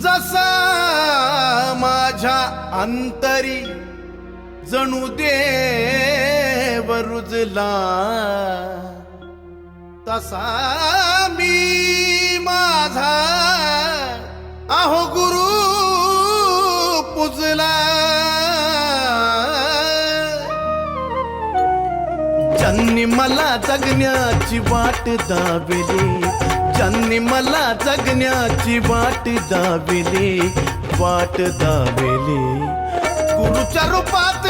जसा माझ्या अंतरी जणू देव रुजला तसा मी माझा अहो गुरु पुजला. ज्यांनी मला जगण्याची वाट दाविली त्यांनी मला जगण्याची वाट दाविली वाट दाविली. गुरुच्या रूपात